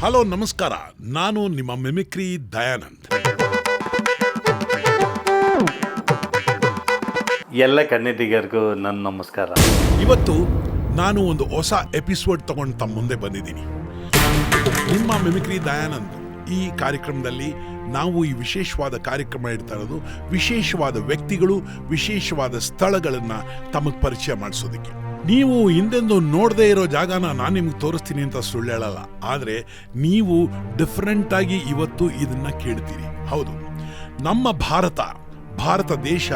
Hello ನಮಸ್ಕಾರ. ನಾನು ನಿಮ್ಮ ಮಿಮಿಕ್ರಿ ದಯಾನಂದ್. ಎಲ್ಲ ಕನ್ನಡಿಗರಿಗೂ ನನ್ನ ನಮಸ್ಕಾರ. ಇವತ್ತು ನಾನು ಒಂದು ಹೊಸ ಎಪಿಸೋಡ್ ತಗೊಂಡು ತಮ್ಮ ಮುಂದೆ ಬಂದಿದ್ದೀನಿ. ನಿಮ್ಮ ಮಿಮಿಕ್ರಿ ದಯಾನಂದ್ ಈ ಕಾರ್ಯಕ್ರಮದಲ್ಲಿ ನಾವು ಈ ವಿಶೇಷವಾದ ಕಾರ್ಯಕ್ರಮ ಇಡ್ತಾ ಇರೋದು ವಿಶೇಷವಾದ ವ್ಯಕ್ತಿಗಳು ವಿಶೇಷವಾದ ಸ್ಥಳಗಳನ್ನು ತಮಗೆ ಪರಿಚಯ ಮಾಡಿಸೋದಕ್ಕೆ. ನೀವು ಹಿಂದೆಂದು ನೋಡದೇ ಇರೋ ಜಾಗನ ನಾನು ನಿಮ್ಗೆ ತೋರಿಸ್ತೀನಿ ಅಂತ ಸುಳ್ಳು ಹೇಳಲ್ಲ. ಆದರೆ ನೀವು ಡಿಫ್ರೆಂಟ್ ಆಗಿ ಇವತ್ತು ಇದನ್ನ ಕೇಳ್ತೀರಿ. ಹೌದು. ನಮ್ಮ ಭಾರತ ಭಾರತ ದೇಶ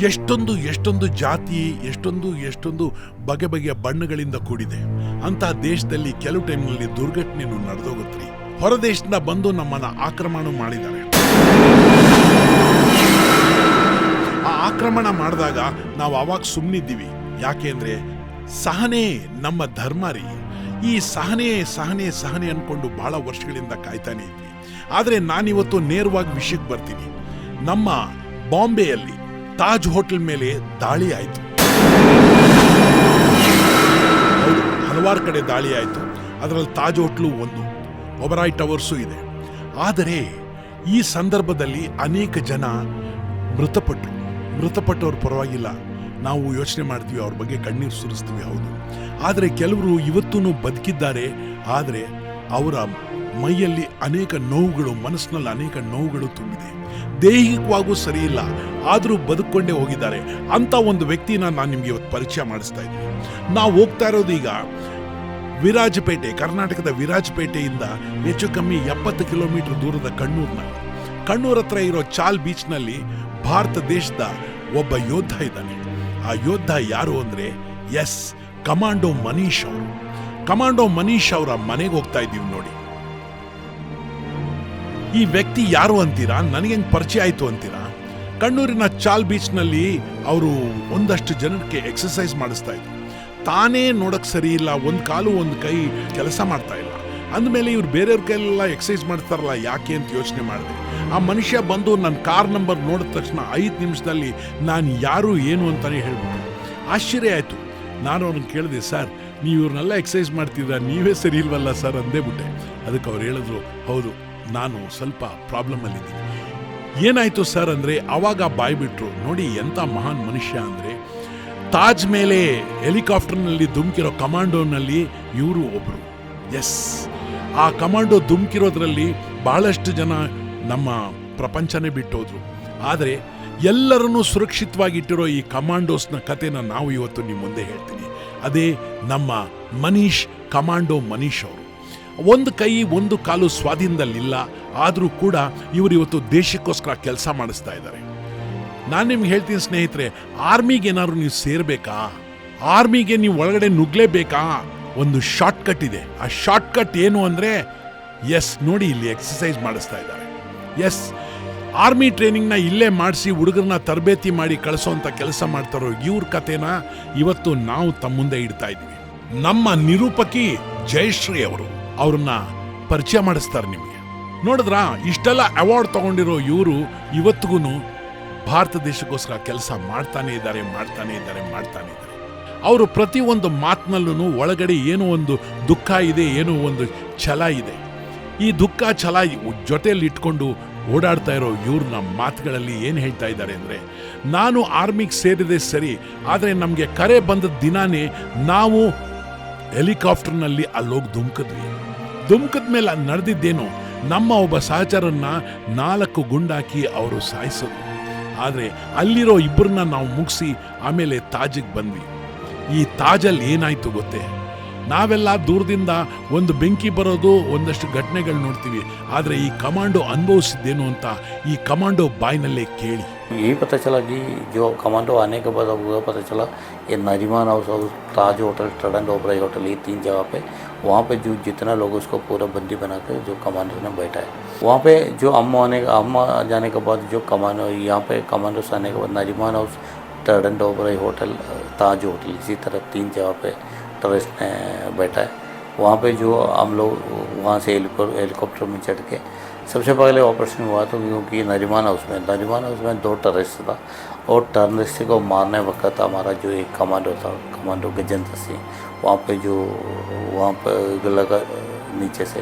ಎಷ್ಟೊಂದು ಎಷ್ಟೊಂದು ಜಾತಿ, ಎಷ್ಟೊಂದು ಎಷ್ಟೊಂದು ಬಗೆ ಬಗೆಯ ಬಣ್ಣಗಳಿಂದ ಕೂಡಿದೆ. ಅಂತಹ ದೇಶದಲ್ಲಿ ಕೆಲವು ಟೈಮ್ನಲ್ಲಿ ದುರ್ಘಟನೆಯನ್ನು ಹೊರ ದೇಶದಿಂದ ಬಂದು ನಮ್ಮನ್ನು ಆಕ್ರಮಣ ಮಾಡಿದ್ದಾರೆ. ಆ ಆಕ್ರಮಣ ಮಾಡಿದಾಗ ನಾವು ಅವಾಗ ಸುಮ್ಮನಿದ್ದೀವಿ ಯಾಕೆಂದ್ರೆ ಸಹನೆ ನಮ್ಮ ಧರ್ಮ ರೀ. ಈ ಸಹನೆ ಸಹನೆ ಸಹನೆ ಅನ್ಕೊಂಡು ಬಹಳ ವರ್ಷಗಳಿಂದ ಕಾಯ್ತಾನೆ ಇದ್ವಿ ಆದರೆ ನಾನಿವತ್ತು ನೇರವಾಗಿ ವಿಷಯಕ್ಕೆ ಬರ್ತೀನಿ. ನಮ್ಮ ಬಾಂಬೆಯಲ್ಲಿ ತಾಜ್ ಹೋಟೆಲ್ ಮೇಲೆ ದಾಳಿ ಆಯಿತು. ಹಲವಾರು ಕಡೆ ದಾಳಿ ಆಯಿತು. ಅದರಲ್ಲಿ ತಾಜ್ ಹೋಟ್ಲು ಒಂದು, ಒಬರಾಯ್ ಟವರ್ಸು ಇದೆ. ಆದರೆ ಈ ಸಂದರ್ಭದಲ್ಲಿ ಅನೇಕ ಜನ ಮೃತಪಟ್ಟರು ಮೃತಪಟ್ಟವ್ರ ಪರವಾಗಿಲ್ಲ. ನಾವು ಯೋಚನೆ ಮಾಡ್ತೀವಿ, ಅವ್ರ ಬಗ್ಗೆ ಕಣ್ಣೀರು ಸುರಿಸ್ತೀವಿ, ಹೌದು. ಆದರೆ ಕೆಲವರು ಇವತ್ತೂ ಬದುಕಿದ್ದಾರೆ, ಆದರೆ ಅವರ ಮೈಯಲ್ಲಿ ಅನೇಕ ನೋವುಗಳು, ಮನಸ್ಸಿನಲ್ಲಿ ಅನೇಕ ನೋವುಗಳು ತುಂಬಿದೆ. ದೈಹಿಕವಾಗೂ ಸರಿ ಇಲ್ಲ ಆದರೂ ಬದುಕೊಂಡೇ ಹೋಗಿದ್ದಾರೆ. ಅಂತ ಒಂದು ವ್ಯಕ್ತಿನ ನಾನು ನಿಮಗೆ ಇವತ್ತು ಪರಿಚಯ ಮಾಡಿಸ್ತಾ ಇದ್ದೀನಿ. ನಾವು ಹೋಗ್ತಾ ಇರೋದು ಈಗ ವಿರಾಜಪೇಟೆ, ಕರ್ನಾಟಕದ ವಿರಾಜಪೇಟೆಯಿಂದ ಹೆಚ್ಚು ಕಮ್ಮಿ ಎಪ್ಪತ್ತು ಕಿಲೋಮೀಟರ್ ದೂರದ ಕಣ್ಣೂರ್ನ ಕಣ್ಣೂರ್ ಹತ್ರ ಇರೋ ಚಾಲ್ ಬೀಚ್ನಲ್ಲಿ ಭಾರತ ದೇಶದ ಒಬ್ಬ ಯೋಧ ಇದ್ದಾನೆ. ಆ ಯೋಧ ಯಾರು ಅಂದ್ರೆ? ಎಸ್ ಕಮಾಂಡೋ ಮನೀಶ್ ಅವರು. ಕಮಾಂಡೋ ಮನೀಶ್ ಅವರ ಮನೆಗೆ ಹೋಗ್ತಾ ಇದ್ದೀವಿ ನೋಡಿ. ಈ ವ್ಯಕ್ತಿ ಯಾರು ಅಂತೀರಾ? ನನಗೆ ಹೆಂಗೆ ಪರಿಚಯ ಆಯ್ತು ಅಂತೀರಾ? ಕಣ್ಣೂರಿನ ಚಾಲ್ ಬೀಚ್ನಲ್ಲಿ ಅವರು ಒಂದಷ್ಟು ಜನಕ್ಕೆ ಎಕ್ಸಸೈಸ್ ಮಾಡಿಸ್ತಾ ಇದ್ರು. ತಾನೇ ನೋಡಕ್ಕೆ ಸರಿ ಇಲ್ಲ, ಒಂದ್ ಕಾಲು, ಒಂದು ಕೈ ಕೆಲಸ ಮಾಡ್ತಾ ಇಲ್ಲ. ಅಂದಮೇಲೆ ಇವ್ರು ಬೇರೆಯವ್ರ ಕೈಲೆಲ್ಲ ಎಕ್ಸಸೈಸ್ ಮಾಡ್ತಾರಲ್ಲ, ಯಾಕೆ ಅಂತ ಯೋಚನೆ ಮಾಡಿದೆ. ಆ ಮನುಷ್ಯ ಬಂದು ನನ್ನ ಕಾರ್ ನಂಬರ್ ನೋಡಿದ ತಕ್ಷಣ ಐದು ನಿಮಿಷದಲ್ಲಿ ನಾನು ಯಾರು, ಏನು ಅಂತಾನೆ ಹೇಳ್ಬಿಟ್ಟು ಆಶ್ಚರ್ಯ ಆಯಿತು. ನಾನು ಅವ್ರನ್ನ ಕೇಳಿದೆ, ಸರ್, ನೀವು ಇವ್ರನ್ನೆಲ್ಲ ಎಕ್ಸಸೈಸ್ ಮಾಡ್ತಿದ್ರ ನೀವೇ ಸರಿ ಇಲ್ವಲ್ಲ ಸರ್? ಅಂದೇ ಬಿಟ್ಟೆ. ಅದಕ್ಕೆ ಅವ್ರು ಹೇಳಿದ್ರು, ಹೌದು, ನಾನು ಸ್ವಲ್ಪ ಪ್ರಾಬ್ಲಮ್ ಏನಾಯಿತು ಏನಾಯ್ತು ಸರ್ ಅಂದರೆ ಆವಾಗ ಬಾಯ್ಬಿಟ್ರು ನೋಡಿ, ಎಂಥ ಮಹಾನ್ ಮನುಷ್ಯ ಅಂದರೆ, ತಾಜ್ ಮೇಲೆ ಹೆಲಿಕಾಪ್ಟರ್ನಲ್ಲಿ ಧುಮುಕಿರೋ ಕಮಾಂಡೋನಲ್ಲಿ ಇವರು ಒಬ್ಬರು ಎಸ್. ಆ ಕಮಾಂಡೋ ಧುಮ್ಕಿರೋದ್ರಲ್ಲಿ ಬಹಳಷ್ಟು ಜನ ನಮ್ಮ ಪ್ರಪಂಚನೇ ಬಿಟ್ಟೋದ್ರು. ಆದರೆ ಎಲ್ಲರನ್ನೂ ಸುರಕ್ಷಿತವಾಗಿಟ್ಟಿರೋ ಈ ಕಮಾಂಡೋಸ್ನ ಕಥೆನ ನಾವು ಇವತ್ತು ನಿಮ್ಮ ಮುಂದೆ ಹೇಳ್ತೀನಿ. ಅದೇ ನಮ್ಮ ಮನೀಶ್, ಕಮಾಂಡೋ ಮನೀಶ್ ಅವರು. ಒಂದು ಕೈ ಒಂದು ಕಾಲು ಸ್ವಾಧೀನದಲ್ಲಿಲ್ಲ, ಆದರೂ ಕೂಡ ಇವರು ಇವತ್ತು ದೇಶಕ್ಕೋಸ್ಕರ ಕೆಲಸ ಮಾಡಿಸ್ತಾ ಇದ್ದಾರೆ. ನಾನು ನಿಮ್ಗೆ ಹೇಳ್ತೀನಿ ಸ್ನೇಹಿತರೆ, ಆರ್ಮಿಗೆ ಏನಾದ್ರು ನೀವು ಸೇರಬೇಕಾ? ಆರ್ಮಿಗೆ ನೀವು ಒಳಗಡೆ ನುಗ್ಲೇಬೇಕಾ? ಒಂದು ಶಾರ್ಟ್ಕಟ್ ಇದೆ. ಆ ಶಾರ್ಟ್ಕಟ್ ಏನು ಅಂದರೆ, ಎಸ್, ನೋಡಿ ಇಲ್ಲಿ ಎಕ್ಸಸೈಸ್ ಮಾಡಿಸ್ತಾ ಇದ್ದಾರೆ. ಎಸ್ ಆರ್ಮಿ ಟ್ರೈನಿಂಗ್ನ ಇಲ್ಲೇ ಮಾಡಿಸಿ ಹುಡುಗರನ್ನ ತರಬೇತಿ ಮಾಡಿ ಕಳಿಸೋವಂಥ ಕೆಲಸ ಮಾಡ್ತಾರೋ ಇವ್ರ ಕಥೆನ ಇವತ್ತು ನಾವು ತಮ್ಮ ಮುಂದೆ ಇಡ್ತಾ ಇದ್ದೀವಿ. ನಮ್ಮ ನಿರೂಪಕಿ ಜಯಶ್ರೀ ಅವರು ಅವ್ರನ್ನ ಪರಿಚಯ ಮಾಡಿಸ್ತಾರೆ ನಿಮಗೆ. ನೋಡಿದ್ರ, ಇಷ್ಟೆಲ್ಲ ಅವಾರ್ಡ್ ತಗೊಂಡಿರೋ ಇವರು ಇವತ್ತಿಗೂ ಭಾರತ ದೇಶಕ್ಕೋಸ್ಕರ ಕೆಲಸ ಮಾಡ್ತಾನೆ ಇದ್ದಾರೆ ಮಾಡ್ತಾನೆ ಇದ್ದಾರೆ ಮಾಡ್ತಾನೆ ಇದ್ದಾರೆ. ಅವರು ಪ್ರತಿಯೊಂದು ಮಾತಿನಲ್ಲೂ ಒಳಗಡೆ ಏನೋ ಒಂದು ದುಃಖ ಇದೆ, ಏನೋ ಒಂದು ಛಲ ಇದೆ. ಈ ದುಃಖ ಛಲ ಜೊತೆಯಲ್ಲಿ ಇಟ್ಕೊಂಡು ಓಡಾಡ್ತಾ ಇರೋ ಇವ್ರನ್ನ ಮಾತುಗಳಲ್ಲಿ ಏನು ಹೇಳ್ತಾ ಇದ್ದಾರೆ ಅಂದರೆ, ನಾನು ಆರ್ಮಿಗೆ ಸೇರಿದೆ ಸರಿ, ಆದರೆ ನಮಗೆ ಕರೆ ಬಂದ ದಿನಾನೇ ನಾವು ಹೆಲಿಕಾಪ್ಟರ್ನಲ್ಲಿ ಅಲ್ಲೋಗಿ ಧುಮ್ಕಿದ್ವಿ. ಧುಮ್ಕದ ಮೇಲೆ ನಡೆದಿದ್ದೇನು, ನಮ್ಮ ಒಬ್ಬ ಸಹಚರನ್ನ ನಾಲ್ಕು ಗುಂಡಾಕಿ ಅವರು ಸಾಯಿಸಿದ್ರು ಆದರೆ ಅಲ್ಲಿರೋ ಇಬ್ಬರನ್ನ ನಾವು ಮುಗಿಸಿ ಆಮೇಲೆ ತಾಜಿಗೆ ಬಂದ್ವಿ. ಈ ತಾಜಲ್ಲಿ ಏನಾಯಿತು ಗೊತ್ತೇ? ನಾವೆಲ್ಲ ದೂರದಿಂದ ಒಂದು ಬೆಂಕಿ ಬರೋದು ಒಂದಷ್ಟು ಘಟನೆಗಳು ನೋಡ್ತೀವಿ ಆದರೆ ಈ ಕಮಾಂಡೋ ಅನುಭವಿಸಿದ್ದೇನು ಅಂತ ಈ ಕಮಾಂಡೋ ಬಾಯ್ನಲ್ಲೇ ಕೇಳಿ यही पता चला कि जो कमांडो आने के बाद हुआ पता चला ये नरीमान हाउस और Taj hotel Trident Oberoi hotel ये तीन जगह पे वहाँ पे जो जितना लोग उसको पूरा बंदी बना के जो कमांडो ने बैठा है वहाँ पे जो अम्मा आने अम्मा जाने के बाद जो कमांडो यहाँ पे कमांडोस आने के बाद Nariman house Trident Oberoi hotel Taj hotel इसी तरह तीन जगह पे टूरिस्ट ने बैठा है वहाँ पे जो हम लोग वहाँ से हेलीकॉप्टर हेलीकॉप्टर में चढ़ के सबसे पहले ऑपरेशन हुआ तो क्योंकि नरीमान हाउस में नरीमान हाउस में दो टेररिस्ट था और टेररिस्ट को मारने वक्त हमारा जो एक कमांडो था कमांडो गजेंद्र सिंह वहाँ पे जो वहाँ पे लगा नीचे से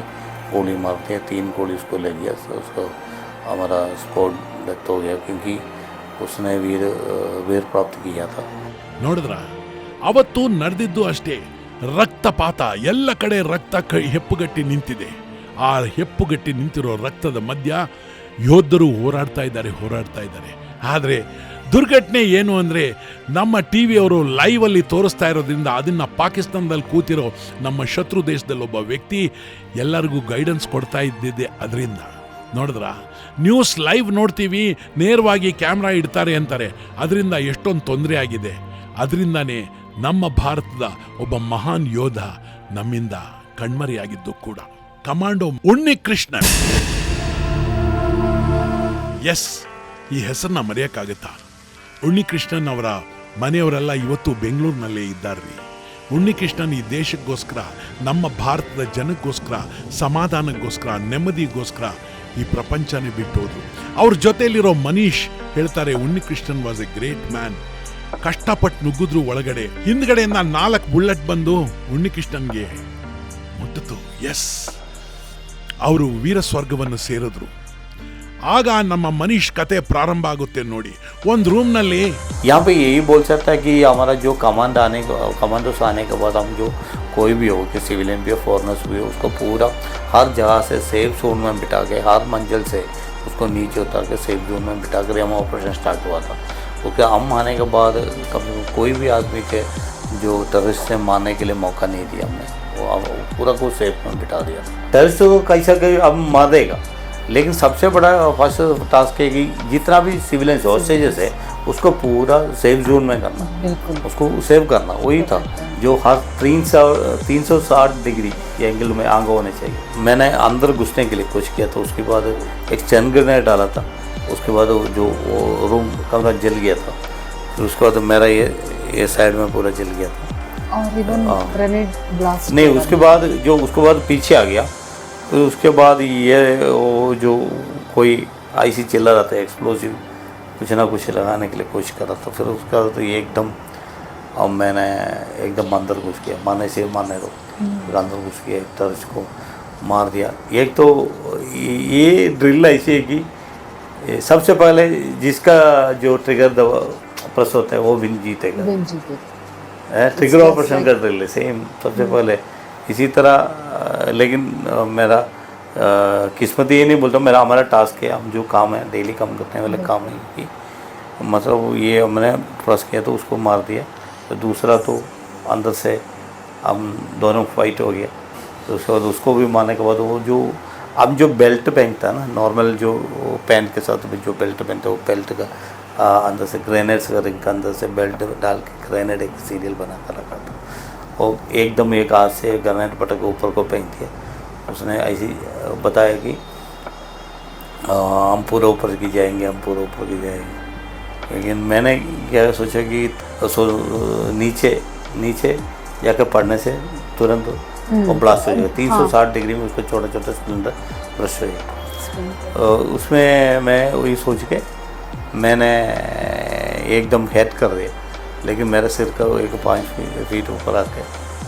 गोली मारते हैं तीन गोली उसको लग गया तो उसको हमारा स्पॉट डेथ हो गया क्योंकि उसने वीर अ, वीर प्राप्त किया था ನೋಡಿದ್ರ ಅವತ್ತು ನಡೆದಿದ್ದು ಅಷ್ಟೇ. ರಕ್ತಪಾತ ಎಲ್ಲ ಕಡೆ ರಕ್ತ ಕೈ ಹೆಪ್ಪುಗಟ್ಟಿ ನಿಂತಿದೆ. ಆ ಹೆಪ್ಪುಗಟ್ಟಿ ನಿಂತಿರೋ ರಕ್ತದ ಮಧ್ಯ ಯೋಧರು ಹೋರಾಡ್ತಾ ಇದ್ದಾರೆ ಹೋರಾಡ್ತಾ ಇದ್ದಾರೆ. ಆದರೆ ದುರ್ಘಟನೆ ಏನು ಅಂದರೆ ನಮ್ಮ ಟಿ ವಿಯವರು ಲೈವಲ್ಲಿ ತೋರಿಸ್ತಾ ಇರೋದ್ರಿಂದ ಅದನ್ನು ಪಾಕಿಸ್ತಾನದಲ್ಲಿ ಕೂತಿರೋ ನಮ್ಮ ಶತ್ರು ದೇಶದಲ್ಲಿ ಒಬ್ಬ ವ್ಯಕ್ತಿ ಎಲ್ಲರಿಗೂ ಗೈಡೆನ್ಸ್ ಕೊಡ್ತಾ ಇದ್ದಿದ್ದೆ ಅದರಿಂದ. ನೋಡಿದ್ರ? ನ್ಯೂಸ್ ಲೈವ್ ನೋಡ್ತೀವಿ, ನೇರವಾಗಿ ಕ್ಯಾಮ್ರಾ ಇಡ್ತಾರೆ ಅಂತಾರೆ. ಅದರಿಂದ ಎಷ್ಟೊಂದು ತೊಂದರೆ ಆಗಿದೆ. ಅದರಿಂದಾನೇ ನಮ್ಮ ಭಾರತದ ಒಬ್ಬ ಮಹಾನ್ ಯೋಧ ನಮ್ಮಿಂದ ಕಣ್ಮರೆಯಾಗಿದ್ದು ಕೂಡ. ಕಮಾಂಡೋ ಉಣ್ಣಿ ಕೃಷ್ಣನ್ ಎಸ್, ಈ ಹೆಸರನ್ನ ಮರೆಯಕ್ಕಾಗತ್ತಾ? ಉಣ್ಣಿಕೃಷ್ಣನ್ ಅವರ ಮನೆಯವರೆಲ್ಲ ಇವತ್ತು ಬೆಂಗಳೂರಿನಲ್ಲೇ ಇದ್ದಾರ್ರಿ. ಉಣ್ಣಿಕೃಷ್ಣನ್ ಈ ದೇಶಕ್ಕೋಸ್ಕರ, ನಮ್ಮ ಭಾರತದ ಜನಕ್ಕೋಸ್ಕರ, ಸಮಾಧಾನಕ್ಕೋಸ್ಕರ, ನೆಮ್ಮದಿಗೋಸ್ಕರ ಈ ಪ್ರಪಂಚನೇ ಬಿಟ್ಟೋದು ಅವ್ರ ಜೊತೆಯಲ್ಲಿರೋ ಮನೀಶ್ ಹೇಳ್ತಾರೆ, Unnikrishnan was a great man ಕಷ್ಟಪಟ್ಟು ನುಗ್ಗಿದ್ರು ಒಳಗಡೆ ಹಿಂದ್ಗಡೆಯಿಂದ ನಾಲ್ಕು ಬುಲೆಟ್ ಬಂದು ಉಣ್ಣಿಕೃಷ್ಣನ್ಗೆ ಮುಟ್ಟಿತು ಎಸ್ ಅವರು ವೀರ ಸ್ವರ್ಗವನ್ನು ಸೇರಿದ್ರು ಆಗ ನಮ್ಮ ಮನೀಶ್ ಕತೆ ಪ್ರಾರಂಭ ಆಗುತ್ತೆ ನೋಡಿ ಒಂದು ರೂಮ್ನಲ್ಲಿ यहाँ पे यही बोल सकता है कि हमारा जो कमांड आने कमांडो से आने के बाद हम जो कोई भी हो कि सिविलियन भी हो फॉरनर्स भी हो उसको पूरा हर जगह से सेफ जोन में बिठा के हर मंजिल से उसको नीचे उतार के सेफ जोन में बिठा कर हम ऑपरेशन स्टार्ट हुआ था क्योंकि हम आने के बाद कम कोई भी आदमी के जो टेररिस्ट से मारने के लिए मौका नहीं दिया हमने वो पूरा को सेफ़ में बिठा दिया। टेररिस्ट को कैसा कि अब मार देगा लेकिन सबसे बड़ा फ़र्स्ट टास्क है कि जितना भी सिविलियंस हॉस्टेजेस है उसको पूरा सेफ़ जोन में करना। उसको सेव करना वही था जो हर तीन सौ तीन सौ साठ डिग्री के एंगल में आंग होने चाहिए। मैंने अंदर घुसने के लिए कोशिश किया तो उसके बाद एक चैन ग्रेनेड डाला था। उसके बाद वो जो वो रूम कमरा जल गया था फिर उसके बाद मेरा ये ये साइड में पूरा जल गया था। और इवन हाँ। ग्रेनेड ब्लास्ट नहीं उसके बाद जो उसके बाद पीछे आ गया। फिर उसके बाद ये वो जो कोई आईसी चिल्ला रहा था एक्सप्लोसिव कुछ ना कुछ लगाने के लिए कोशिश कर रहा था। फिर उसके बाद तो ये एकदम अब मैंने एकदम अंदर घुस गया। माने से माने दो। फिर अंदर घुस गया टर्च को मार दिया। एक तो ये- ड्रिल ऐसी है कि सबसे पहले जिसका जो ट्रिगर दबा प्रेस होता है वो विन जीतेगा विन जीते ट्रिगर ऑपरेशन कर रहे सेम सबसे पहले। इसी तरह लेकिन मेरा किस्मत ये नहीं बोलता मेरा हमारा टास्क है हम जो काम है डेली काम करने वाले काम है कि मतलब ये हमने प्रेस किया तो उसको मार दिया तो दूसरा तो अंदर से हम दोनों फाइट हो गया तो उसके बाद उसको भी मारने के बाद वो जो अब जो बेल्ट पहनता है ना नॉर्मल जो पैंट के साथ में जो बेल्ट पहनता है, वो बेल्ट का अंदर से ग्रेनेड्स का रिंग का अंदर से बेल्ट डाल के ग्रेनेड एक सीरियल बना कर रखा था। और एकदम एक हाथ से ग्रेनेड पटक ऊपर को फेंक दिया। उसने ऐसी, बताया कि हम पूरे ऊपर की जाएँगे, हम पूरे ऊपर की जाएँगे। लेकिन मैंने क्या सोचा कि सो, नीचे नीचे जाकर पढ़ने से तुरंत वो ब्लास्ट हो जाएगा। तीन सौ साठ डिग्री में उसको छोटे छोटे सिलेंडर ब्रश हो जाएगा। उसमें मैं वही सोच के मैंने एकदम हेड कर दिया लेकिन मेरे सिर का वो एक पाँच फीट ऊपर आके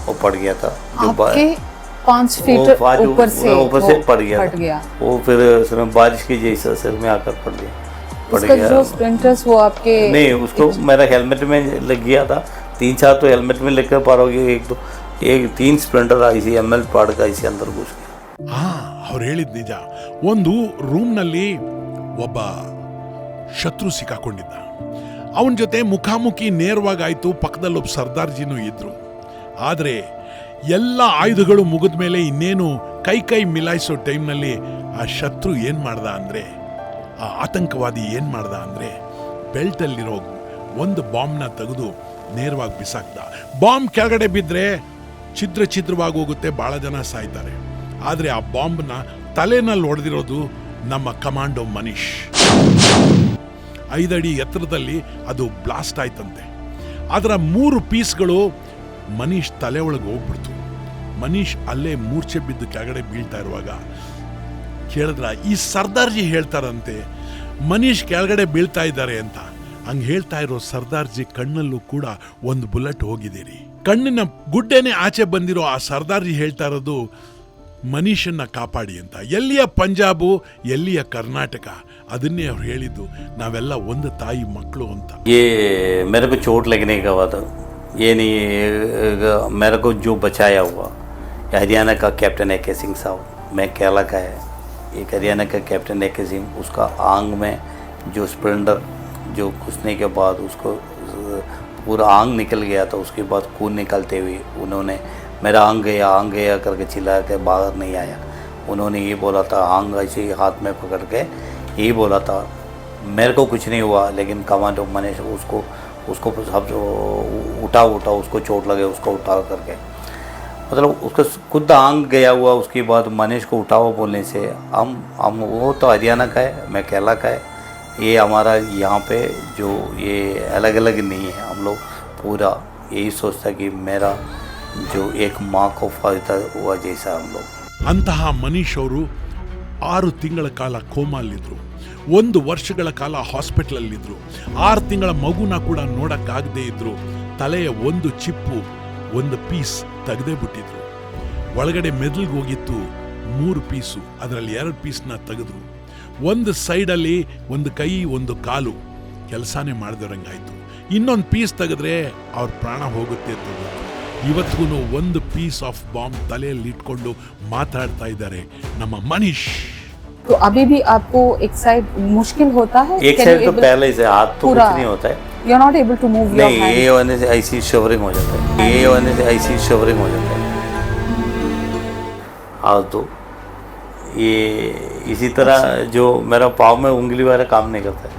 वो पड़ गया था आपके पाँच फीट ऊपर से ऊपर से पड़ गया गया। वो फिर उसमें बारिश की जैसा सिर में आकर पड़ गया। पड़ गया। जो स्प्लिंटर्स वो आपके नहीं उसको मेरा हेलमेट में लग गया था। तीन चार तो हेलमेट में लेकर पारोगे एक दो एक तीन Splendor I C M L पाड़ का इसी अंदर घुस गया ಹಾ ಅವ್ರು ಹೇಳಿದ್ ನಿಜ ಒಂದು ರೂಮ್ನಲ್ಲಿ ಒಬ್ಬ ಶತ್ರು ಸಿಕ್ಕಾಕೊಂಡಿದ್ದ ಅವನ ಜೊತೆ ಮುಖಾಮುಖಿ ನೇರವಾಗಾಯ್ತು ಪಕ್ಕದಲ್ಲಿ ಒಬ್ಬ ಸರ್ದಾರ್ಜಿನೂ ಇದ್ರು ಆದರೆ ಎಲ್ಲ ಆಯುಧಗಳು ಮುಗಿದ ಮೇಲೆ ಇನ್ನೇನು ಕೈ ಕೈ ಮಿಲಾಯಿಸೋ ಟೈಮ್ನಲ್ಲಿ ಆ ಶತ್ರು ಏನು ಮಾಡ್ದ ಅಂದರೆ ಆ ಆತಂಕವಾದಿ ಏನು ಮಾಡ್ದ ಅಂದರೆ ಬೆಲ್ಟಲ್ಲಿರೋ ಒಂದು ಬಾಂಬ್ನ ತೆಗೆದು ನೇರವಾಗಿ ಬಿಸಾಕ್ದ ಬಾಂಬ್ ಕೆಳಗಡೆ ಬಿದ್ದರೆ ಛಿದ್ರ ಛಿದ್ರವಾಗಿ ಹೋಗುತ್ತೆ ಭಾಳ ಜನ ಸಾಯ್ತಾರೆ. ಆದರೆ ಆ ಬಾಂಬ್ನ ತಲೆನಲ್ಲಿ ಹೊಡೆದಿರೋದು ನಮ್ಮ ಕಮಾಂಡೋ ಮನೀಶ್. ಐದಡಿ ಎತ್ತರದಲ್ಲಿ ಅದು ಬ್ಲಾಸ್ಟ್ ಆಯ್ತಂತೆ. ಅದರ ಮೂರು ಪೀಸ್ಗಳು ಮನೀಶ್ ತಲೆ ಒಳಗೆ ಹೋಗ್ಬಿಡ್ತು. ಮನೀಶ್ ಅಲ್ಲೇ ಮೂರ್ಛೆ ಬಿದ್ದು ಕೆಳಗಡೆ ಬೀಳ್ತಾ ಇರುವಾಗ ಕೇಳಿದ್ರ, ಈ ಸರ್ದಾರ್ಜಿ ಹೇಳ್ತಾರಂತೆ, ಮನೀಶ್ ಕೆಳಗಡೆ ಬೀಳ್ತಾ ಇದ್ದಾರೆ ಅಂತ. ಹಂಗೆ ಹೇಳ್ತಾ ಇರೋ ಸರ್ದಾರ್ಜಿ ಕಣ್ಣಲ್ಲೂ ಕೂಡ ಒಂದು ಬುಲೆಟ್ ಹೋಗಿದೆ ರೀ ಕಣ್ಣಿನ ಗುಡ್ಡೆನೆ ಆಚೆ ಬಂದಿರೋ ಆ ಸರ್ದಾರ್ಜಿ ಹೇಳ್ತಾ ಇರೋದು ಮನೀಷನ್ನ ಕಾಪಾಡಿ ಅಂತ ಎಲ್ಲಿಯ ಪಂಜಾಬು ಎಲ್ಲಿಯ ಕರ್ನಾಟಕ ಅದನ್ನೇ ಅವ್ರು ಹೇಳಿದ್ದು ನಾವೆಲ್ಲ ಒಂದು ತಾಯಿ ಮಕ್ಕಳು ಅಂತ ये मेरे को चोट लगने के बाद ये नहीं अ, मेरे को जो बचाया हुआ ये हरियाणा का कैप्टन ए के सिंह साहब मैं केरला का है एक हरियाणा का कैप्टन ए के सिंह उसका आंग में जो स्प्लेंडर जो घुसने के बाद उसको अ, पूरा आंग निकल गया था, उसके बाद खून निकलते हुए उन्होंने मेरा आंग गया आंग गया करके चिल्ला के बाहर नहीं आया। उन्होंने ये बोला था, आंग ऐसे ही हाथ में पकड़ के यही बोला था, मेरे को कुछ नहीं हुआ, लेकिन कमांडो मैंने उसको उसको सब जो उठा उठा, उसको चोट लगे, उसको उठा करके। मतलब उसका खुद आंग गया हुआ, उसके बाद मनीष को उठाओ बोलने से, हम हम, वो तो हरियाणा का है, मैं केरला का है। ये हमारा यहाँ पे जो ये अलग अलग नहीं है हम लोग पूरा यही सोचता कि मेरा जो एक माँ को फायदा हुआ जैसा हम लोग ಅಂತಹ ಮನೀಶ್ ಅವರು ಆರು ತಿಂಗಳ ಕಾಲ ಕೋಮಲ್ಲಿದ್ರು ಒಂದು ವರ್ಷಗಳ ಕಾಲ ಹಾಸ್ಪಿಟ್ಲಲ್ಲಿದ್ರು ಆರು ತಿಂಗಳ ಮಗುನ ಕೂಡ ನೋಡಕ್ಕಾಗದೇ ಇದ್ರು ತಲೆಯ ಒಂದು ಚಿಪ್ಪು ಒಂದು ಪೀಸ್ ತೆಗೆದೇ ಬಿಟ್ಟಿದ್ರು ಒಳಗಡೆ ಮೆದುಳಿಗೆ ಹೋಗಿತ್ತು ಮೂರು ಪೀಸು ಅದರಲ್ಲಿ ಎರಡು ಪೀಸ್ನ ತೆಗೆದ್ರು ಒಂದು ಸೈಡಲ್ಲಿ ಒಂದು ಕೈ ಒಂದು ಕಾಲು ಕೆಲಸನೇ ಮಾಡ್ದಿರಂಗಾಯ್ತು ಇನ್ನೊಂದು ಪೀಸ್ ತೆಗೆದ್ರೆ ಅವ್ರ ಪ್ರಾಣ ಹೋಗುತ್ತೆ ಅಂತ ಗೊತ್ತು ಇವತ್ತಿಗೂ ಒಂದು ಪೀಸ್ ಆಫ್ ಬಾಂಬ್ ತಲೆಯಲ್ಲಿ ಇಟ್ಕೊಂಡು ಮಾತಾಡ್ತಾ ಇದ್ದಾರೆ ನಮ್ಮ ಮನೀಶ್ तो अभी भी आपको एक साइड मुश्किल होता है एक साइड तो पहले से हाथ तो कुछ पूरा- नहीं होता है you are not able to move your नहीं हैंड ये होने से ऐसी शवरिंग हो जाता है ये होने से ऐसी शवरिंग हो जाता है हाँ तो ये इसी तरह जो मेरा पाँव में उंगली वाला काम नहीं करता है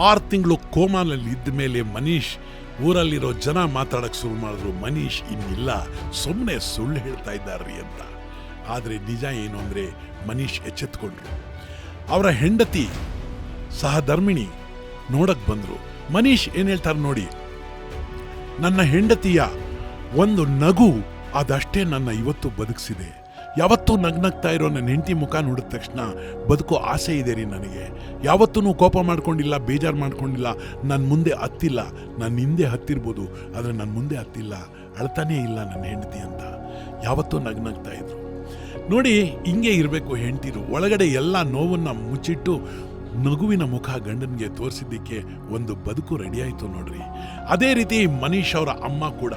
ಆರು ತಿಂಗಳು ಕೋಮಾನಲ್ಲಿ ಇದ್ದ ಮೇಲೆ ಮನೀಶ್ ಊರಲ್ಲಿರೋ ಜನ ಮಾತಾಡಕ್ ಶುರು ಮಾಡಿದ್ರು ಮನೀಶ್ ಇನ್ನಿಲ್ಲ ಸುಮ್ಮನೆ ಸುಳ್ಳು ಹೇಳ್ತಾ ಇದ್ದಾರ್ರಿ ಅಂತ ಆದರೆ ನಿಜ ಏನು ಅಂದರೆ ಮನೀಶ್ ಎಚ್ಚೆತ್ಕೊಂಡ್ರು ಅವರ ಹೆಂಡತಿ ಸಹಧರ್ಮಿಣಿ ನೋಡಕ್ ಬಂದ್ರು ಮನೀಶ್ ಏನ್ ಹೇಳ್ತಾರೆ ನೋಡಿ ನನ್ನ ಹೆಂಡತಿಯ ಒಂದು ನಗು ಅದಷ್ಟೇ ನನ್ನ ಇವತ್ತು ಬದುಕಿಸಿದೆ ಯಾವತ್ತೂ ನಗ್ನಗ್ತಾ ಇರೋ ನನ್ನ ಹೆಂಡತಿ ಮುಖ ನೋಡಿದ ತಕ್ಷಣ ಬದುಕು ಆಸೆ ಇದೆ ರೀ ನನಗೆ. ಯಾವತ್ತೂ ಕೋಪ ಮಾಡ್ಕೊಂಡಿಲ್ಲ, ಬೇಜಾರು ಮಾಡ್ಕೊಂಡಿಲ್ಲ ನನ್ನ ಮುಂದೆ ಹತ್ತಿಲ್ಲ. ನನ್ನ ಹಿಂದೆ ಹತ್ತಿರ್ಬೋದು, ಆದರೆ ನನ್ನ ಮುಂದೆ ಹತ್ತಿಲ್ಲ. ಅಳ್ತಾನೇ ಇಲ್ಲ ನನ್ನ ಹೆಂಡತಿ ಅಂತ. ಯಾವತ್ತೂ ನಗ್ನಗ್ತಾ ಇದ್ರು. ನೋಡಿ, ಹಿಂಗೆ ಇರಬೇಕು ಹೆಂಡತಿರು. ಒಳಗಡೆ ಎಲ್ಲ ನೋವನ್ನು ಮುಚ್ಚಿಟ್ಟು ನಗುವಿನ ಮುಖ ಗಂಡನಿಗೆ ತೋರಿಸಿದ್ದಕ್ಕೆ ಒಂದು ಬದುಕು ರೆಡಿಯಾಯಿತು ನೋಡ್ರಿ. ಅದೇ ರೀತಿ ಮನೀಶ್ ಅವರ ಅಮ್ಮ ಕೂಡ.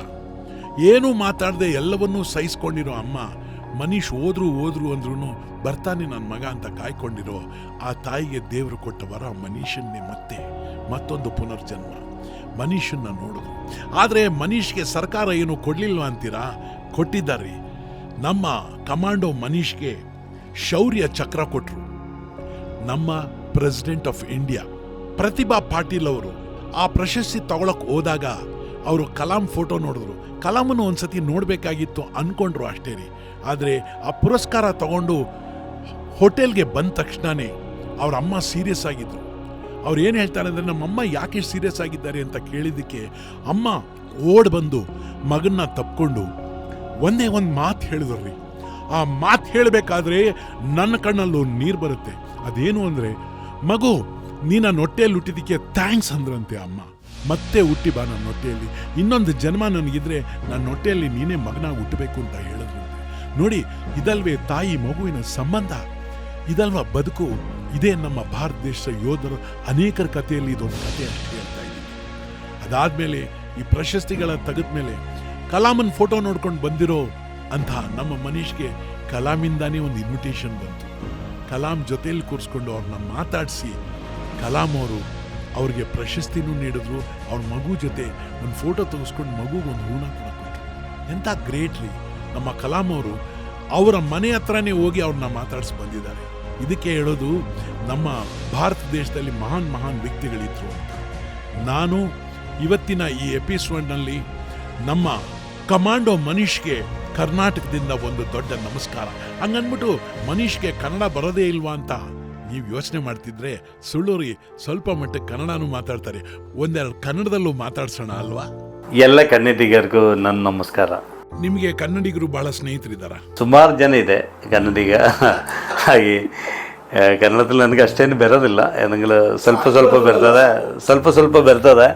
ಏನೂ ಮಾತಾಡದೆ ಎಲ್ಲವನ್ನೂ ಸಹಿಸ್ಕೊಂಡಿರೋ ಅಮ್ಮ ಮನೀಶ್ ಹೋದ್ರು ಹೋದ್ರು ಅಂದ್ರೂ ಬರ್ತಾನೆ ನನ್ನ ಮಗ ಅಂತ ಕಾಯ್ಕೊಂಡಿರೋ ಆ ತಾಯಿಗೆ ದೇವರು ಕೊಟ್ಟ ವರ ಮನೀಷನ್ನೇ ಮತ್ತೆ ಮತ್ತೊಂದು ಪುನರ್ಜನ್ಮ. ಮನೀಷನ್ನ ನೋಡೋದು. ಆದರೆ ಮನೀಷ್ಗೆ ಸರ್ಕಾರ ಏನು ಕೊಡಲಿಲ್ಲ ಅಂತೀರಾ? ಕೊಟ್ಟಿದ್ದಾರೆ. ನಮ್ಮ ಕಮಾಂಡೋ ಮನೀಷ್ಗೆ ಶೌರ್ಯ ಚಕ್ರ ಕೊಟ್ಟರು ನಮ್ಮ president of India Pratibha Patil ಅವರು ಆ ಪ್ರಶಸ್ತಿ ತಗೊಳಕ್ಕೆ ಹೋದಾಗ ಅವರು ಕಲಾಂ ಫೋಟೋ ನೋಡಿದ್ರು. ಕಲಾಮನ್ನು ಒಂದ್ಸತಿ ನೋಡಬೇಕಾಗಿತ್ತು ಅಂದ್ಕೊಂಡ್ರು ಅಷ್ಟೇ ರೀ. ಆದರೆ ಆ ಪುರಸ್ಕಾರ ತಗೊಂಡು ಹೋಟೆಲ್ಗೆ ಬಂದ ತಕ್ಷಣವೇ ಅವ್ರ ಅಮ್ಮ ಸೀರಿಯಸ್ ಆಗಿದ್ರು. ಅವ್ರು ಏನು ಹೇಳ್ತಾರೆ ಅಂದರೆ, ನಮ್ಮಮ್ಮ ಯಾಕೆ ಸೀರಿಯಸ್ ಆಗಿದ್ದಾರೆ? ಅಂತ ಕೇಳಿದ್ದಕ್ಕೆ ಅಮ್ಮ ಓಡ್ ಬಂದು ಮಗನ್ನ ತಪ್ಕೊಂಡು ಒಂದೇ ಒಂದು ಮಾತು ಹೇಳಿದ್ರು ರೀ. ಆ ಮಾತು ಹೇಳಬೇಕಾದ್ರೆ ನನ್ನ ಕಣ್ಣಲ್ಲೂ ನೀರು ಬರುತ್ತೆ. ಅದೇನು ಅಂದರೆ, ಮಗು ನೀ ನನ್ನ ಹೊಟ್ಟೆಯಲ್ಲಿ ಹುಟ್ಟಿದ್ದಕ್ಕೆ ಥ್ಯಾಂಕ್ಸ್ ಅಂದ್ರಂತೆ ಅಮ್ಮ. ಮತ್ತೆ ಹುಟ್ಟಿ ಬಾ ನನ್ನ ಹೊಟ್ಟೆಯಲ್ಲಿ. ಇನ್ನೊಂದು ಜನ್ಮ ನನಗಿದ್ರೆ ನನ್ನ ಹೊಟ್ಟೆಯಲ್ಲಿ ನೀನೇ ಮಗನಾಗಿ ಹುಟ್ಟಬೇಕು ಅಂತ ಹೇಳಿದ್ರು. ನೋಡಿ, ಇದಲ್ವೇ ತಾಯಿ ಮಗುವಿನ ಸಂಬಂಧ. ಇದಲ್ವ ಬದುಕು? ಇದೇ ನಮ್ಮ ಭಾರತ ದೇಶದ ಯೋಧರು ಅನೇಕರ ಕಥೆಯಲ್ಲಿ ಇದೊಂದು ಕಥೆ ಅಂತ ಹೇಳ್ತಾ ಇದ್ದೀನಿ. ಅದಾದ್ಮೇಲೆ ಈ ಪ್ರಶಸ್ತಿಗಳ ತೆಗೆದ್ಮೇಲೆ ಕಲಾಮನ್ ಫೋಟೋ ನೋಡ್ಕೊಂಡು ಬಂದಿರೋ ಅಂತ ನಮ್ಮ ಮನೀಶ್ಗೆ ಕಲಾಮಿಂದಾನೇ ಒಂದು ಇನ್ವಿಟೇಷನ್ ಬಂತು. ಕಲಾಂ ಜೊತೆಯಲ್ಲಿ ಕೂರಿಸ್ಕೊಂಡು ಅವ್ರನ್ನ ಮಾತಾಡಿಸಿ ಕಲಾಂ ಅವರು ಅವ್ರಿಗೆ ಪ್ರಶಸ್ತಿನೂ ನೀಡಿದ್ರು. ಅವ್ರ ಮಗು ಜೊತೆ ಒಂದು ಫೋಟೋ ತೆಗೆಸ್ಕೊಂಡು ಮಗುಗೆ ಒಂದು ಹೂಣ ಕೂಡ ಕೊಟ್ಟರು ಎಂಥ ಗ್ರೇಟ್ ರೀ. ನಮ್ಮ ಕಲಾಂ ಅವರು ಅವರ ಮನೆ ಹತ್ರನೇ ಹೋಗಿ ಅವ್ರನ್ನ ಮಾತಾಡಿಸಿ ಬಂದಿದ್ದಾರೆ. ಇದಕ್ಕೆ ಹೇಳೋದು ನಮ್ಮ ಭಾರತ ದೇಶದಲ್ಲಿ ಮಹಾನ್ ಮಹಾನ್ ವ್ಯಕ್ತಿಗಳಿದ್ರು ಅಂತ. ನಾನು ಇವತ್ತಿನ ಈ ಎಪಿಸೋಡ್ನಲ್ಲಿ ನಮ್ಮ ಕಮಾಂಡೋ ಮನೀಷ್ಗೆ ಕರ್ನಾಟಕದಿಂದ ಒಂದು ದೊಡ್ಡ ನಮಸ್ಕಾರ. ಹಂಗನ್ಬಿಟ್ಟು ಮನೀಷ್ಗೆ ಕನ್ನಡ ಬರೋದೇ ಇಲ್ವಾ ಅಂತ ನೀವು ಯೋಚನೆ ಮಾಡ್ತಿದ್ರೆ ಸುಳ್ಳೂರಿ ಸ್ವಲ್ಪ ಮಟ್ಟಕ್ಕೆ ಕನ್ನಡನೂ ಮಾತಾಡ್ತಾರೆ. ಒಂದೆರಡು ಕನ್ನಡದಲ್ಲೂ ಮಾತಾಡ್ಸೋಣ ಅಲ್ವಾ? ಎಲ್ಲ ಕನ್ನಡಿಗರಿಗೂ ನನ್ನ ನಮಸ್ಕಾರ. ನಿಮಗೆ ಕನ್ನಡಿಗರು ಬಹಳ ಸ್ನೇಹಿತರಿದ್ದಾರ ಸುಮಾರು ಜನ ಇದೆ ಕನ್ನಡಿಗ. ಹಾಗೆ ಆ, ಕನ್ನಡದಲ್ಲಿ ನನಗೆ ಅಷ್ಟೇನು ಬೆರೋದಿಲ್ಲ ನನಗೆ ಸ್ವಲ್ಪ ಸ್ವಲ್ಪ ಬೆರ್ತದೆ ಸ್ವಲ್ಪ ಸ್ವಲ್ಪ ಬೆರ್ತದೆ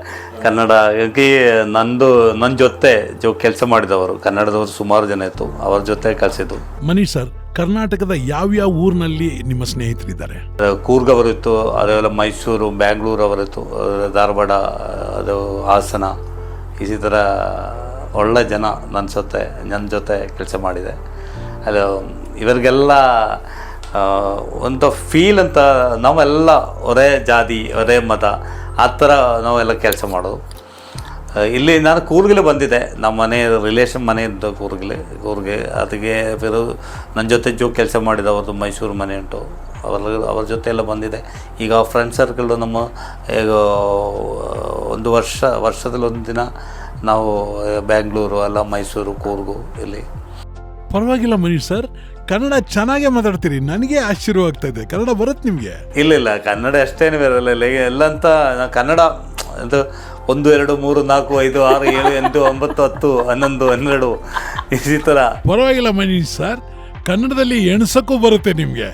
ಕನ್ನಡ. ಯಾಕೆ ನಂದು ನನ್ನ ಜೊತೆ ಜೊ ಕೆಲಸ ಮಾಡಿದವರು ಕನ್ನಡದವರು ಸುಮಾರು ಜನ ಇತ್ತು. ಅವ್ರ ಜೊತೆ ಕಲಿಸಿದ್ದು. ಮನೀಶ್ ಸರ್ ಕರ್ನಾಟಕದ ಯಾವ್ಯಾವ ಊರಿನಲ್ಲಿ ನಿಮ್ಮ ಸ್ನೇಹಿತರಿದ್ದಾರೆ? ಕೂರ್ಗ್ ಅವರಿತ್ತು ಅದೆಲ್ಲ ಮೈಸೂರು ಬ್ಯಾಂಗ್ಳೂರು ಅವರಿತ್ತು ಧಾರವಾಡ, ಅದು ಹಾಸನ ಈ ಥರ ಒಳ್ಳೆ ಜನ ನನ್ನ ಜೊತೆ ನನ್ನ ಜೊತೆ ಕೆಲಸ ಮಾಡಿದೆ. ಅದು ಇವರಿಗೆಲ್ಲ ಒಂದು ಫೀಲ್ ಅಂತ, ನಾವೆಲ್ಲ ಒರೇ ಜಾತಿ, ಒರೇ ಮತ, ಆ ಥರ ನಾವೆಲ್ಲ ಕೆಲಸ ಮಾಡೋದು. ಇಲ್ಲಿ ನಾನು ಕೂರ್ಗಿಲೆ ಬಂದಿದ್ದೆ. ನಮ್ಮ ಮನೆ ರಿಲೇಷನ್ ಮನೆ ಇದ್ದ ಕೂರ್ಗಿಲೆ ಕೂರ್ಗೆ. ಅದಕ್ಕೆ ಬೇರೆ ನನ್ನ ಜೊತೆ ಜೋ ಕೆಲಸ ಮಾಡಿದ ಅವ್ರದ್ದು ಮೈಸೂರು ಮನೆ ಉಂಟು. ಅವರ ಅವ್ರ ಜೊತೆ ಎಲ್ಲ ಬಂದಿದೆ ಈಗ ಫ್ರೆಂಡ್ ಸರ್ಕಲ್ ನಮ್ಮ ಈಗ ಒಂದು ವರ್ಷ ವರ್ಷದಲ್ಲಿ ಒಂದು ದಿನ ನಾವು ಬ್ಯಾಂಗ್ಳೂರು ಅಲ್ಲ ಮೈಸೂರು ಕೂರ್ಗು ಇಲ್ಲಿ. ಪರವಾಗಿಲ್ಲ ಮನೀಶ್ ಸರ್ ಕನ್ನಡ ಚೆನ್ನಾಗೇ ಮಾತಾಡ್ತೀರಿ. ನನಗೆ ಆಶ್ಚರ್ಯ ಆಗ್ತಾ ಇದೆ. ಕನ್ನಡ ಬರುತ್ತೆ ನಿಮಗೆ? ಇಲ್ಲ ಇಲ್ಲ. ಕನ್ನಡ ಅಷ್ಟೇನು ಬರಲ್ಲ. ಇಲ್ಲ ಎಲ್ಲ ಅಂತ ಕನ್ನಡ ಅದು ಒಂದು ಎರಡು ಮೂರು ನಾಲ್ಕು ಐದು ಆರು ಏಳು ಎಂಟು ಒಂಬತ್ತು ಹತ್ತು ಹನ್ನೊಂದು ಹನ್ನೆರಡು. ಈ ಥರ. ಪರವಾಗಿಲ್ಲ ಮನೀಶ್ ಸರ್ ಕನ್ನಡದಲ್ಲಿ ಎಣಸಕ್ಕೂ ಬರುತ್ತೆ ನಿಮಗೆ.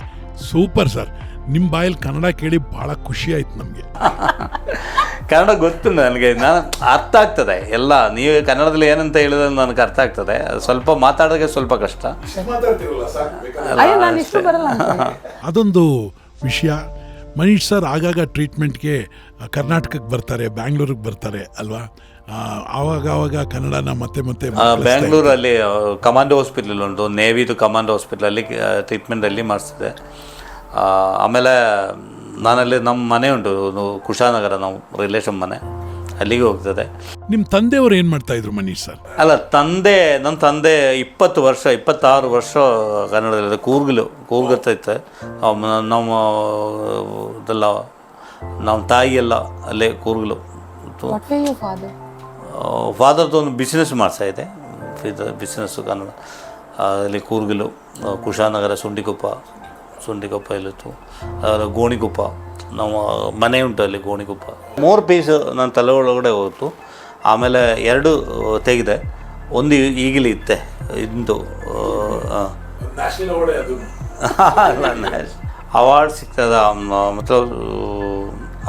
Super sir. ನಿಮ್ಮ ಬಾಯಲ್ಲಿ ಕನ್ನಡ ಕೇಳಿ ಭಾಳ ಖುಷಿ ಆಯ್ತು ನಮಗೆ. ಕನ್ನಡ ಗೊತ್ತು ನನಗೆ ನಾನು ಅರ್ಥ ಆಗ್ತದೆ. ಎಲ್ಲ ನೀವು ಕನ್ನಡದಲ್ಲಿ ಏನಂತ ಹೇಳಿದ್ರೆ ನನಗೆ ಅರ್ಥ ಆಗ್ತದೆ. ಸ್ವಲ್ಪ ಮಾತಾಡೋಕ್ಕೆ ಸ್ವಲ್ಪ ಕಷ್ಟ. ಅಯ್ಯೋ ನಾನು ಇಷ್ಟು ಬರಲ್ಲ. ಅದೊಂದು ವಿಷಯ. ಮನೀಶ್ ಸರ್ ಆಗಾಗ ಟ್ರೀಟ್ಮೆಂಟ್ಗೆ ಕರ್ನಾಟಕಕ್ಕೆ ಬರ್ತಾರೆ ಬ್ಯಾಂಗ್ಳೂರಿಗೆ ಬರ್ತಾರೆ ಅಲ್ವಾ? ಆವಾಗ ಆವಾಗ ಕನ್ನಡನ ಮತ್ತೆ ಮತ್ತೆ ಬ್ಯಾಂಗ್ಳೂರಲ್ಲಿ ಕಮಾಂಡ್ ಹಾಸ್ಪಿಟ್ಲಲ್ಲಿ ಉಂಟು ನೇವಿದು ಕಮಾಂಡ್ ಹಾಸ್ಪಿಟ್ಲಲ್ಲಿ ಟ್ರೀಟ್ಮೆಂಟ್ ಅಲ್ಲಿ ಮಾಡಿಸಿದೆ ಆಮೇಲೆ ನಾನಲ್ಲಿ ನಮ್ಮ ಮನೆ ಉಂಟು ಕುಶಾನಗರ ನಾವು ರಿಲೇಷನ್ ಮನೆ. ಅಲ್ಲಿಗೆ ಹೋಗ್ತದೆ. ನಿಮ್ಮ ತಂದೆಯವರು ಏನು ಮಾಡ್ತಾ ಇದ್ರು ಮನೀಶ್ ಸರ್? ಅಲ್ಲ ತಂದೆ ನನ್ನ ತಂದೆ ಇಪ್ಪತ್ತು ವರ್ಷ ಇಪ್ಪತ್ತಾರು ವರ್ಷ ಕನ್ನಡದಲ್ಲಿ ಕೂರ್ಗಲು ಕೂರ್ಗತ್ತೈತೆ. ನಮ್ಮ ಇದೆಲ್ಲ ನಮ್ಮ ತಾಯಿ ಎಲ್ಲ ಅಲ್ಲೇ ಕೂರ್ಗಲು? ಫಾದರ್ದು ಒಂದು ಬಿಸ್ನೆಸ್ ಮಾಡ್ತಾ ಇದೆ ಬಿಸ್ನೆಸ್ಸು ಕನ್ನಡ. ಅಲ್ಲಿ ಕೂರ್ಗಿಲು ಕುಶಾನಗರ ಸುಂಡಿಕೊಪ್ಪ ಸುಂಡಿಕೊಪ್ಪ ಇಲ್ಲಿತ್ತು. ಗೋಣಿಕೊಪ್ಪ ನಮ್ಮ ಮನೆ ಉಂಟು ಅಲ್ಲಿ ಗೋಣಿಕೊಪ್ಪ. ಮೂರು ಪೀಸ್ ನನ್ನ ತಲೆ ಒಳಗಡೆ ಹೋಯಿತು. ಆಮೇಲೆ ಎರಡು ತೆಗೆದೆ. ಒಂದು ಈಗಲೇ ಇತ್ತೆ. ಇಂದು ಅವಾರ್ಡ್ ಸಿಗ್ತದ ಮತ್ತು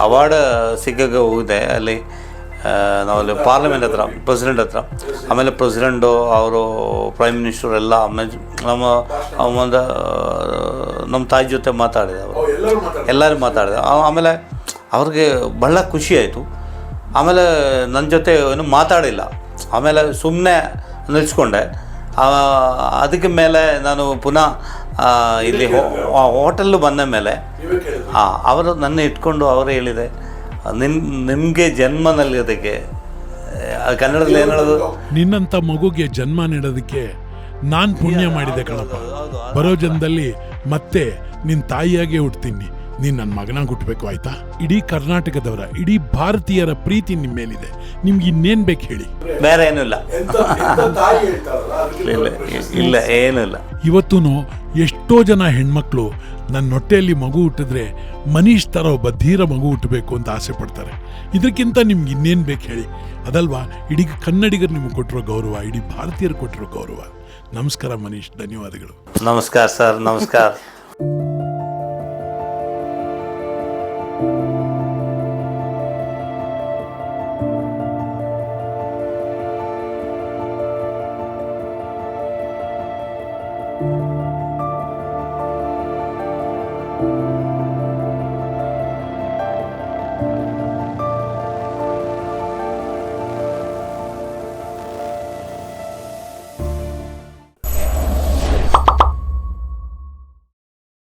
ಅವಾರ್ಡ್ ಸಿಗಕ್ಕೆ ಹೋಗಿದೆ. ಅಲ್ಲಿ ನಾವಲ್ಲಿ ಪಾರ್ಲಿಮೆಂಟ್ ಹತ್ರ ಪ್ರೆಸಿಡೆಂಟ್ ಹತ್ರ. ಆಮೇಲೆ ಪ್ರೆಸಿಡೆಂಟು ಅವರು ಪ್ರೈಮ್ ಮಿನಿಸ್ಟರ್ ಎಲ್ಲ ಆಮೇಲೆ ನಮ್ಮ ಒಂದು ನಮ್ಮ ತಾಯಿ ಜೊತೆ ಮಾತಾಡಿದೆ ಅವರು ಎಲ್ಲರೂ ಮಾತಾಡಿದೆ ಆಮೇಲೆ ಅವ್ರಿಗೆ ಬಹಳ ಖುಷಿ ಆಯಿತು. ಆಮೇಲೆ ನನ್ನ ಜೊತೆ ಏನು ಮಾತಾಡಿಲ್ಲ. ಆಮೇಲೆ ಸುಮ್ಮನೆ ನಿಲ್ಸ್ಕೊಂಡೆ. ಅದಕ್ಕೆ ಮೇಲೆ ನಾನು ಪುನಃ ಇಲ್ಲಿ ಹೋಟೆಲ್ಲು ಬಂದ ಮೇಲೆ ಅವರು ನನ್ನ ಇಟ್ಕೊಂಡು ಅವರು ಹೇಳಿದೆ, ನಿನ್, ನಿಮಗೆ ಜನ್ಮ ಅದಕ್ಕೆ ಕನ್ನಡದಲ್ಲಿ ಏನು ಹೇಳೋದು? ನಿನ್ನಂಥ ಮಗುಗೆ ಜನ್ಮ ನೀಡೋದಕ್ಕೆ ನಾನು ಪುಣ್ಯ ಮಾಡಿದೆ ಕಣಪ್ಪ. ಬರೋ ಜನದಲ್ಲಿ ಮತ್ತೆ ನಿನ್ನ ತಾಯಿಯಾಗೆ ಹುಟ್ತೀನಿ. ನೀನು ನನ್ನ ಮಗನ ಹುಟ್ಟಬೇಕು ಆಯ್ತಾ? ಇಡೀ ಕರ್ನಾಟಕದವರ ಇಡೀ ಭಾರತೀಯರ ಪ್ರೀತಿ ನಿಮ್ಮ ಮೇಲಿದೆ. ನಿಮ್ಗೆ ಇನ್ನೇನ್ ಬೇಕು ಹೇಳಿ? ಬೇರೆ ಏನೂ ಇಲ್ಲ. ಇಲ್ಲ ಇಲ್ಲ ಏನೂ ಇಲ್ಲ. ಇವತ್ತೂ ಎಷ್ಟೋ ಜನ ಹೆಣ್ಮಕ್ಳು ನನ್ನ ಹೊಟ್ಟೆಯಲ್ಲಿ ಮಗು ಹುಟ್ಟಿದ್ರೆ ಮನೀಶ್ ಥರ ಒಬ್ಬ ಧೀರ ಮಗು ಹುಟ್ಟಬೇಕು ಅಂತ ಆಸೆ ಪಡ್ತಾರೆ. ಇದಕ್ಕಿಂತ ನಿಮ್ಗೆ ಇನ್ನೇನು ಬೇಕು ಹೇಳಿ? ಅದಲ್ವಾ ಇಡೀ ಕನ್ನಡಿಗರು ನಿಮ್ಗೆ ಕೊಟ್ಟಿರೋ ಗೌರವ ಇಡೀ ಭಾರತೀಯರು ಕೊಟ್ಟಿರೋ ಗೌರವ. ನಮಸ್ಕಾರ ಮನೀಶ್ ಧನ್ಯವಾದಗಳು. ನಮಸ್ಕಾರ ಸರ್ ನಮಸ್ಕಾರ.